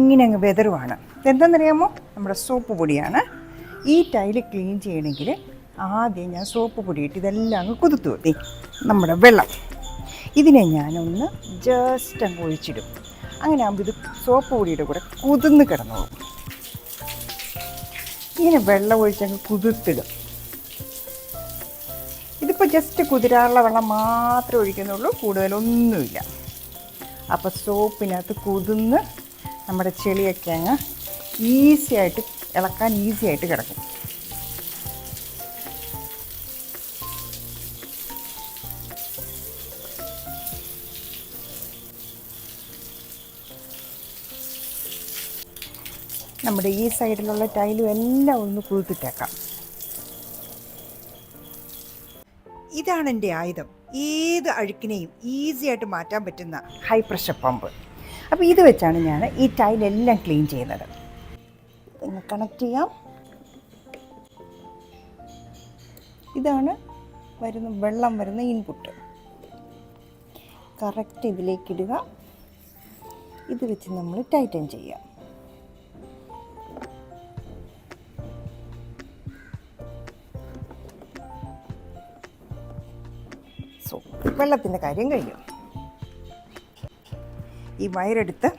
ഇങ്ങനെ അങ്ങ് വെതറുവാണ്. എന്താണെന്നറിയാമോ നമ്മുടെ സോപ്പ് പൊടിയാണ്. ഈ ടൈൽ ക്ലീൻ ചെയ്യണമെങ്കിൽ ആദ്യം ഞാൻ സോപ്പ് പൊടിയിട്ട് ഇതെല്ലാം അങ്ങ് കുതിർത്തു വെത്തി നമ്മുടെ വെള്ളം. ഇതിനെ ഞാനൊന്ന് ജസ്റ്റ് അങ്ങ് ഒഴിച്ചിടും. അങ്ങനെ ആകുമ്പോൾ ഇത് സോപ്പ് പൊടിയുടെ കൂടെ കുതിർന്ന് കിടന്നോളും ഇങ്ങനെ വെള്ളം ഒഴിച്ചങ്ങ് കുതിർത്തിടും. ഇതിപ്പോൾ ജസ്റ്റ് കുതിരാറുള്ള വെള്ളം മാത്രമേ ഒഴിക്കുന്നുള്ളൂ കൂടുതലൊന്നുമില്ല. അപ്പോൾ സോപ്പിനകത്ത് കുതിർന്ന് നമ്മുടെ ചെളിയൊക്കെ അങ്ങ് ഈസി ആയിട്ട് ഇളക്കാൻ ഈസി ആയിട്ട് കിടക്കും. നമ്മുടെ ഈ സൈഡിലുള്ള ടൈലും എല്ലാം ഒന്ന് കുതിർത്തിട്ടേക്കാം ഇതാണ് എന്റെ ആയുധം. ഏത് അഴുക്കിനെയും ഈസിയായിട്ട് മാറ്റാൻ പറ്റുന്ന ഹൈ പ്രഷർ പമ്പ് അപ്പോൾ ഇത് വെച്ചാണ് ഞാൻ ഈ ടൈലെല്ലാം ക്ലീൻ ചെയ്യുന്നത്. കണക്ട് ചെയ്യാം. ഇതാണ് വരുന്ന വെള്ളം വരുന്ന ഇൻപുട്ട് കറക്റ്റ് ഇതിലേക്ക് ഇടുക. ഇത് വെച്ച് നമ്മൾ ടൈറ്റൻ ചെയ്യാം സോ വെള്ളത്തിന്റെ കാര്യം കഴിഞ്ഞു. ഈ വയറെടുത്ത്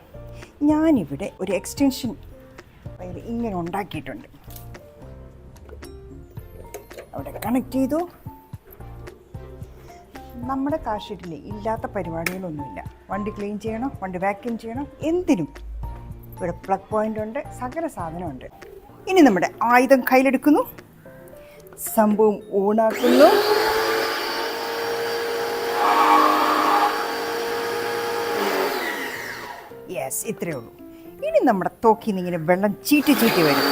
ഞാനിവിടെ ഒരു എക്സ്റ്റൻഷൻ വയർ ഇങ്ങനെ ഉണ്ടാക്കിയിട്ടുണ്ട്. അവിടെ കണക്ട് ചെയ്തു. നമ്മുടെ കാശിട്ടിൽ ഇല്ലാത്ത പരിപാടികളൊന്നുമില്ല. വണ്ടി ക്ലീൻ ചെയ്യണം? വണ്ടി വാക്യൂം ചെയ്യണം? എന്തിനും. ഇവിടെ പ്ലഗ് പോയിന്റ് ഉണ്ട് സകല സാധനമുണ്ട്. ഇനി നമ്മുടെ ആയുധം കയ്യിലെടുക്കുന്നു. സംഭവം ഓണാക്കുന്നു യെസ് ഇത്രയേ ഉള്ളൂ. ഇനി നമ്മുടെ തോക്കിൽ നിന്ന് ഇങ്ങനെ വെള്ളം ചീറ്റി ചീറ്റി വരും.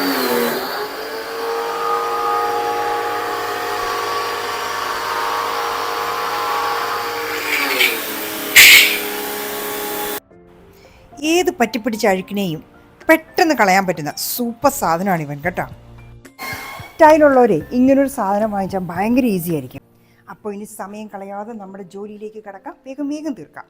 ഏത് പറ്റിപ്പിടിച്ച അഴുക്കിനെയും പെട്ടെന്ന് കളയാൻ പറ്റുന്ന സൂപ്പർ സാധനമാണ് ഇവൻ കേട്ടോ. ടൈലുള്ളവരെ ഇങ്ങനൊരു സാധനം വാങ്ങിച്ചാൽ ഭയങ്കര ഈസി ആയിരിക്കും. അപ്പോൾ ഇനി സമയം കളയാതെ നമ്മുടെ ജോലിയിലേക്ക് കിടക്കാം. വേഗം വേഗം തീർക്കാം.